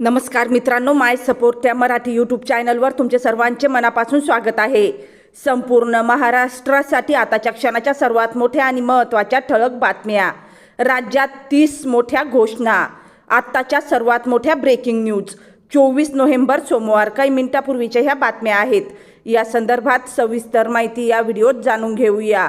नमस्कार मित्रांनो माय सपोर्ट त्या मराठी यूट्यूब चॅनलवर तुमचे सर्वांचे मनापासून स्वागत आहे. संपूर्ण महाराष्ट्रासाठी आताच्या क्षणाच्या सर्वात मोठ्या आणि महत्त्वाच्या ठळक बातम्या. राज्यात तीस मोठ्या घोषणा. आत्ताच्या सर्वात मोठ्या ब्रेकिंग न्यूज चोवीस नोव्हेंबर सोमवार काही मिनिटापूर्वीच्या ह्या बातम्या आहेत. या संदर्भात सविस्तर माहिती या व्हिडिओत जाणून घेऊया.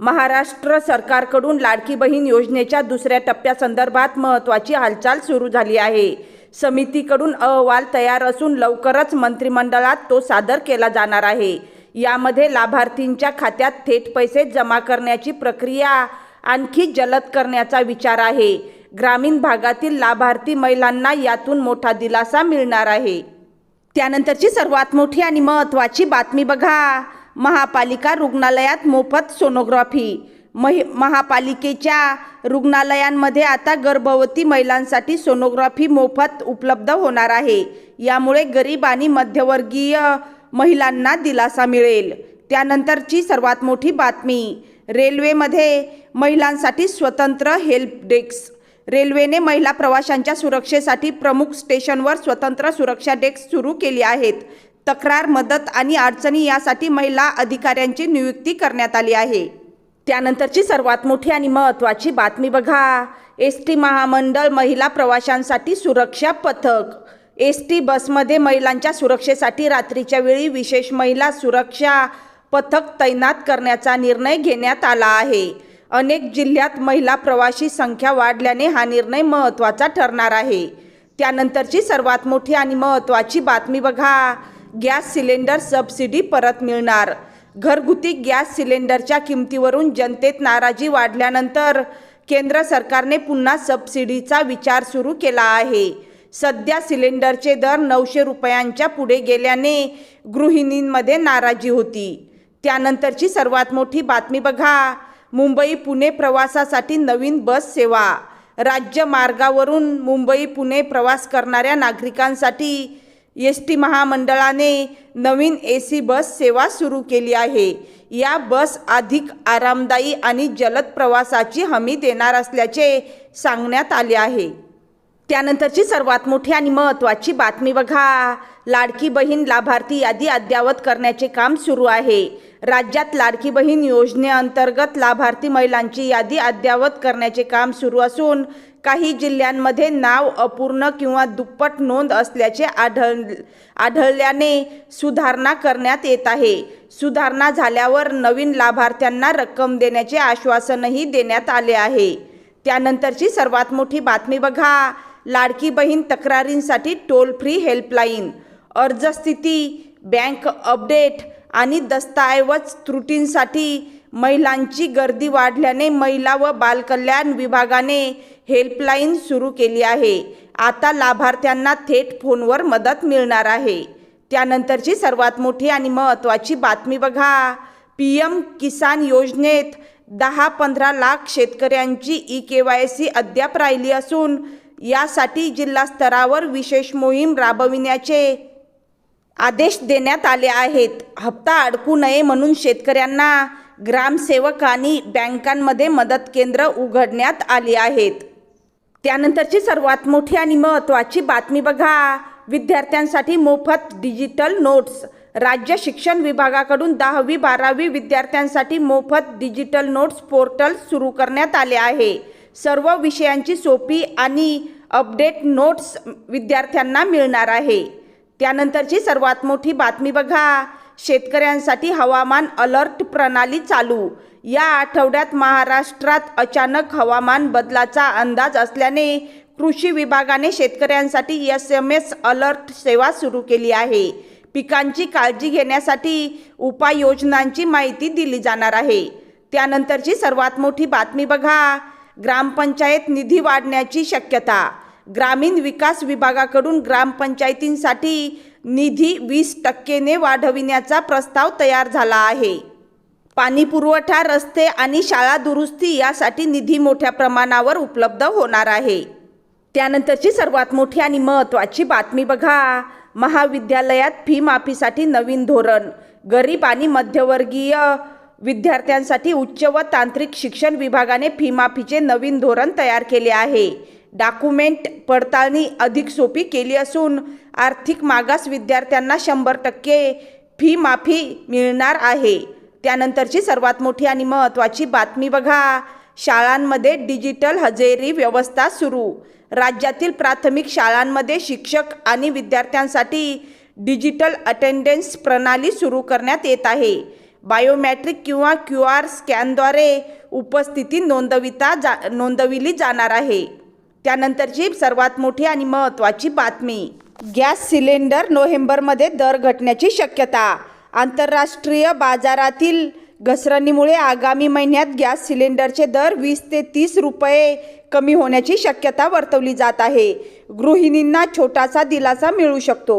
महाराष्ट्र सरकारकडून लाडकी बहीण योजनेच्या दुसऱ्या टप्प्यासंदर्भात महत्त्वाची हालचाल सुरू झाली आहे. समितीकडून अहवाल तयार असून लवकरच मंत्रिमंडळात तो सादर केला जाणार आहे. यामध्ये लाभार्थींच्या खात्यात थेट पैसे जमा करण्याची प्रक्रिया आणखी जलद करण्याचा विचार आहे. ग्रामीण भागातील लाभार्थी महिलांना यातून मोठा दिलासा मिळणार आहे. त्यानंतरची सर्वात मोठी आणि महत्त्वाची बातमी बघा. महापालिका रुग्णालयात मोफत सोनोग्राफी. महि महापालिकेच्या रुग्णालयांमध्ये आता गर्भवती महिलांसाठी सोनोग्राफी मोफत उपलब्ध होणार आहे. यामुळे गरीब आणि मध्यवर्गीय महिलांना दिलासा मिळेल. त्यानंतरची सर्वात मोठी बातमी रेल्वेमध्ये महिलांसाठी स्वतंत्र हेल्प डेस्क. रेल्वेने महिला प्रवाशांच्या सुरक्षेसाठी प्रमुख स्टेशनवर स्वतंत्र सुरक्षा डेस्क सुरू केली आहेत. तक्रार मदत आणि अडचणी यासाठी महिला अधिकाऱ्यांची नियुक्ती करण्यात आली आहे. त्यानंतरची सर्वात मोठी आणि महत्त्वाची बातमी बघा. एस टी महामंडळ महिला प्रवाशांसाठी सुरक्षा पथक. एस टी बसमध्ये महिलांच्या सुरक्षेसाठी रात्रीच्या वेळी विशेष महिला सुरक्षा पथक तैनात करण्याचा निर्णय घेण्यात आला आहे. अनेक जिल्ह्यात महिला प्रवाशी संख्या वाढल्याने हा निर्णय महत्त्वाचा ठरणार आहे. त्यानंतरची सर्वात मोठी आणि महत्त्वाची बातमी बघा. गॅस सिलेंडर सबसिडी परत मिळणार. घरगुती गॅस सिलेंडरच्या किमतीवरून जनतेत नाराजी वाढल्यानंतर केंद्र सरकारने पुन्हा सबसिडीचा विचार सुरू केला आहे. सध्या सिलेंडरचे दर नऊशे रुपयांच्या पुढे गेल्याने गृहिणींमध्ये नाराजी होती. त्यानंतरची सर्वात मोठी बातमी बघा. मुंबई पुणे प्रवासासाठी नवीन बस सेवा. राज्य मार्गावरून मुंबई पुणे प्रवास करणाऱ्या नागरिकांसाठी एस टी महामंडळाने नवीन ए सी बस सेवा सुरू केली आहे. या बस अधिक आरामदायी आणि जलद प्रवासाची हमी देणार असल्याचे सांगण्यात आले आहे. त्यानंतरची सर्वात मोठी आणि महत्त्वाची बातमी बघा. लाडकी बहीण लाभार्थी यादी अद्ययावत करण्याचे काम सुरू आहे. राज्यात लाडकी बहीण योजनेअंतर्गत लाभार्थी महिलांची यादी अद्ययावत करण्याचे काम सुरू असून काही जिल्ह्यांमध्ये नाव अपूर्ण किंवा दुप्पट नोंद असल्याचे आढळ आढळल्याने सुधारणा करण्यात येत आहे. सुधारणा झाल्यावर नवीन लाभार्थ्यांना रक्कम देण्याचे आश्वासनही देण्यात आले आहे. त्यानंतरची सर्वात मोठी बातमी बघा. लाडकी बहीण तक्रारींसाठी टोल फ्री हेल्पलाईन. अर्ज स्थिती बँक अपडेट आणि दस्तऐवज त्रुटींसाठी महिलांची गर्दी वाढल्याने महिला व बालकल्याण विभागाने हेल्पलाईन सुरू केली आहे. आता लाभार्थ्यांना थेट फोनवर मदत मिळणार आहे. त्यानंतरची सर्वात मोठी आणि महत्त्वाची बातमी बघा. पी एम किसान योजनेत दहा पंधरा लाख शेतकऱ्यांची ई के वाय सी अद्याप राहिली असून यासाठी जिल्हा स्तरावर विशेष मोहीम राबविण्याचे आदेश देण्यात आले आहेत. हप्ता अडकू नये म्हणून शेतकऱ्यांना ग्रामसेवक आणि बँकांमध्ये मदत केंद्र उघडण्यात आली आहेत. त्यानंतरची सर्वात मोठी आणि महत्त्वाची बातमी बघा. विद्यार्थ्यांसाठी मोफत डिजिटल नोट्स. राज्य शिक्षण विभागाकडून दहावी बारावी विद्यार्थ्यांसाठी मोफत डिजिटल नोट्स पोर्टल सुरू करण्यात आले आहे. सर्व विषयांची सोपी आणि अपडेट नोट्स विद्यार्थ्यांना मिळणार आहे. त्यानंतरची सर्वात मोठी बातमी बघा. शेतकऱ्यांसाठी हवामान अलर्ट प्रणाली चालू. या आठवड्यात महाराष्ट्रात अचानक हवामान बदलाचा अंदाज असल्याने कृषी विभागाने शेतकऱ्यांसाठी एस एम एस अलर्ट सेवा सुरू केली आहे. पिकांची काळजी घेण्यासाठी उपाययोजनांची माहिती दिली जाणार आहे. त्यानंतरची सर्वात मोठी बातमी बघा. ग्रामपंचायत निधी वाढण्याची शक्यता. ग्रामीण विकास विभागाकडून ग्रामपंचायतींसाठी निधी वीस टक्केने वाढविण्याचा प्रस्ताव तयार झाला आहे. पाणी पुरवठा रस्ते आणि शाळा दुरुस्ती यासाठी निधी मोठ्या प्रमाणावर उपलब्ध होणार आहे. त्यानंतरची सर्वात मोठी आणि महत्त्वाची बातमी बघा. महाविद्यालयात फी माफीसाठी नवीन धोरण. गरीब आणि मध्यवर्गीय विद्यार्थ्यांसाठी उच्च व तांत्रिक शिक्षण विभागाने फी माफीचे नवीन धोरण तयार केले आहे. डॉक्युमेंट पडताळणी अधिक सोपी केली असून आर्थिक मागास विद्यार्थ्यांना शंभर टक्के फी माफी मिळणार आहे. त्यानंतरची सर्वात मोठी आणि महत्त्वाची बातमी बघा. शाळांमध्ये डिजिटल हजेरी व्यवस्था सुरू. राज्यातील प्राथमिक शाळांमध्ये शिक्षक आणि विद्यार्थ्यांसाठी डिजिटल अटेंडन्स प्रणाली सुरू करण्यात येत आहे. बायोमॅट्रिक किंवा क्यू आर स्कॅनद्वारे उपस्थिती नोंदविता जा नोंदविली जाणार आहे. त्यानंतरची सर्वात मोठी आणि महत्त्वाची बातमी गॅस सिलेंडर नोव्हेंबरमध्ये दर घटण्याची शक्यता आंतरराष्ट्रीय बाजारातील घसरणीमुळे आगामी महिन्यात गॅस सिलेंडरचे दर वीस ते तीस रुपये कमी होण्याची शक्यता वर्तवली जात आहे. गृहिणींना छोटासा दिलासा मिळू शकतो.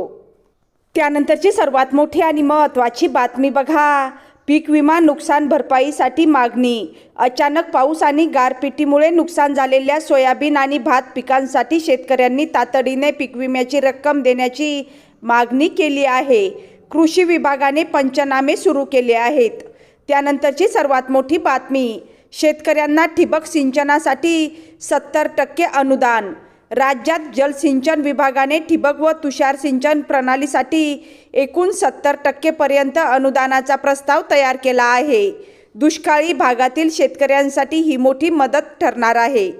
त्यानंतरची सर्वात मोठी आणि महत्त्वाची बातमी बघा. पीक विमा नुकसान भरपाईसाठी मागणी. अचानक पाऊस आणि गारपिटीमुळे नुकसान झालेल्या सोयाबीन आणि भात पिकांसाठी शेतकऱ्यांनी तातडीने पीक विम्याची रक्कम देण्याची मागणी केली आहे. कृषी विभागाने पंचनामे सुरू केले आहेत. त्यानंतरची सर्वात मोठी बातमी शेतकऱ्यांना ठिबक सिंचनासाठी सत्तर टक्के अनुदान. राज्यात जलसिंचन विभागाने ठिबक व तुषार सिंचन प्रणालीसाठी एकूण सत्तर टक्केपर्यंत अनुदानाचा प्रस्ताव तयार केला आहे. दुष्काळी भागातील शेतकऱ्यांसाठी ही मोठी मदत ठरणार आहे.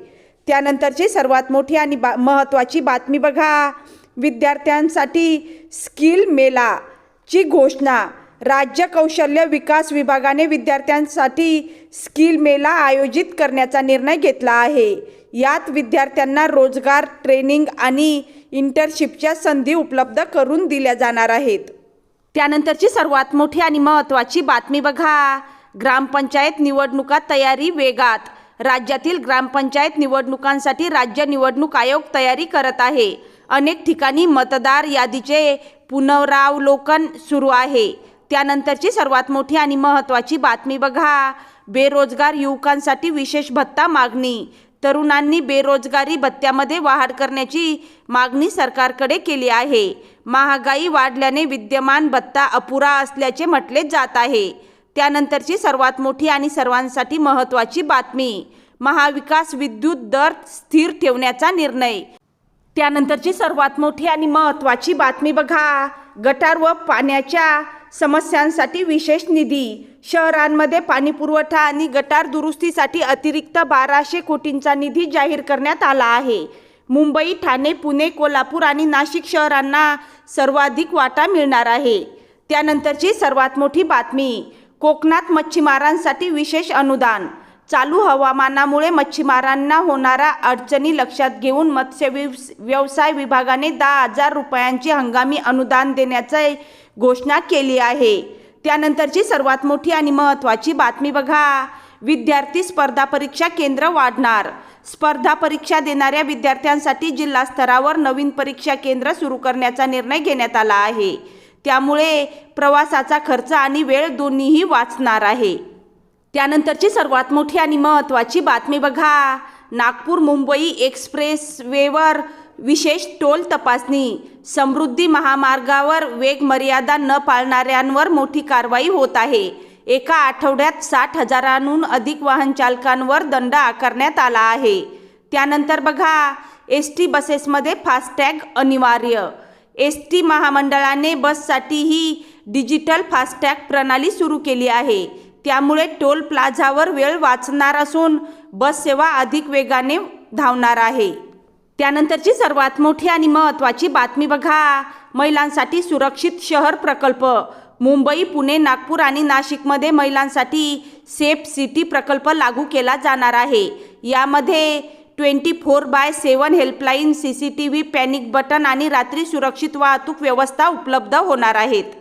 त्यानंतरची सर्वात मोठी आणि बा महत्त्वाची बातमी बघा. विद्यार्थ्यांसाठी स्किल मेला ची घोषणा. राज्य कौशल्य विकास विभागाने विद्यार्थ्यांसाठी स्किल मेला आयोजित करण्याचा निर्णय घेतला आहे. यात विद्यार्थ्यांना रोजगार ट्रेनिंग आणि इंटर्नशिपच्या संधी उपलब्ध करून दिल्या जाणार आहेत. त्यानंतरची सर्वात मोठी आणि महत्त्वाची बातमी बघा. ग्रामपंचायत निवडणुका तयारी वेगात. राज्यातील ग्रामपंचायत निवडणुकांसाठी राज्य निवडणूक आयोग तयारी करत आहे. अनेक ठिकाणी मतदार यादीचे पुनरावलोकन सुरू आहे. त्यानंतरची सर्वात मोठी आणि महत्त्वाची बातमी बघा. बेरोजगार युवकांसाठी विशेष भत्ता मागणी. तरुणांनी बेरोजगारी भत्त्यामध्ये वाढ करण्याची मागणी सरकारकडे केली आहे. महागाई वाढल्याने विद्यमान भत्ता अपुरा असल्याचे म्हटले जात आहे. त्यानंतरची सर्वात मोठी आणि सर्वांसाठी महत्त्वाची बातमी महाविकास विद्युत दर स्थिर ठेवण्याचा निर्णय. त्यानंतरची सर्वात मोठी आणि महत्त्वाची बातमी बघा गटार व पाण्याच्या समस्यांसाठी विशेष निधी. शहरांमध्ये पाणी पुरवठा आणि गटार दुरुस्तीसाठी अतिरिक्त बाराशे कोटींचा निधी जाहीर करण्यात आला आहे. मुंबई ठाणे पुणे कोल्हापूर आणि नाशिक शहरांना सर्वाधिक वाटा मिळणार आहे. त्यानंतरची सर्वात मोठी बातमी कोकणात मच्छीमारांसाठी विशेष अनुदान. चालू हवामानामुळे मच्छीमारांना होणारा अडचणी लक्षात घेऊन मत्स्य व्यवसाय विभागाने दहा हजार रुपयांची हंगामी अनुदान देण्याची घोषणा केली आहे. त्यानंतरची सर्वात मोठी आणि महत्त्वाची बातमी बघा. विद्यार्थी स्पर्धा परीक्षा केंद्र वाढणार. स्पर्धा परीक्षा देणाऱ्या विद्यार्थ्यांसाठी जिल्हा स्तरावर नवीन परीक्षा केंद्र सुरू करण्याचा निर्णय घेण्यात आला आहे. त्यामुळे प्रवासाचा खर्च आणि वेळ दोन्हीही वाचणार आहे. त्यानंतरची सर्वात मोठी आणि महत्त्वाची बातमी बघा. नागपूर मुंबई एक्सप्रेस वेवर विशेष टोल तपासणी. समृद्धी महामार्गावर वेग मर्यादा न पाळणाऱ्यांवर मोठी कारवाई होत आहे. एका आठवड्यात साठ हजारांहून अधिक वाहन चालकांवर दंड आकारण्यात आला आहे. त्यानंतर बघा एस टी बसेसमध्ये फास्टॅग अनिवार्य. एस टी महामंडळाने बससाठीही डिजिटल फास्टॅग प्रणाली सुरू केली आहे. त्यामुळे टोल प्लाझावर वेळ वाचणार असून बस सेवा अधिक वेगाने धावणार आहे. त्यानंतरची सर्वात मोठी आणि महत्त्वाची बातमी बघा. महिलांसाठी सुरक्षित शहर प्रकल्प. मुंबई पुणे नागपूर आणि नाशिकमध्ये महिलांसाठी सेफ सिटी प्रकल्प लागू केला जाणार आहे. यामध्ये twenty four by seven helpline C C T V panic button आणि रात्री सुरक्षित वाहतूक व्यवस्था उपलब्ध होणार आहेत.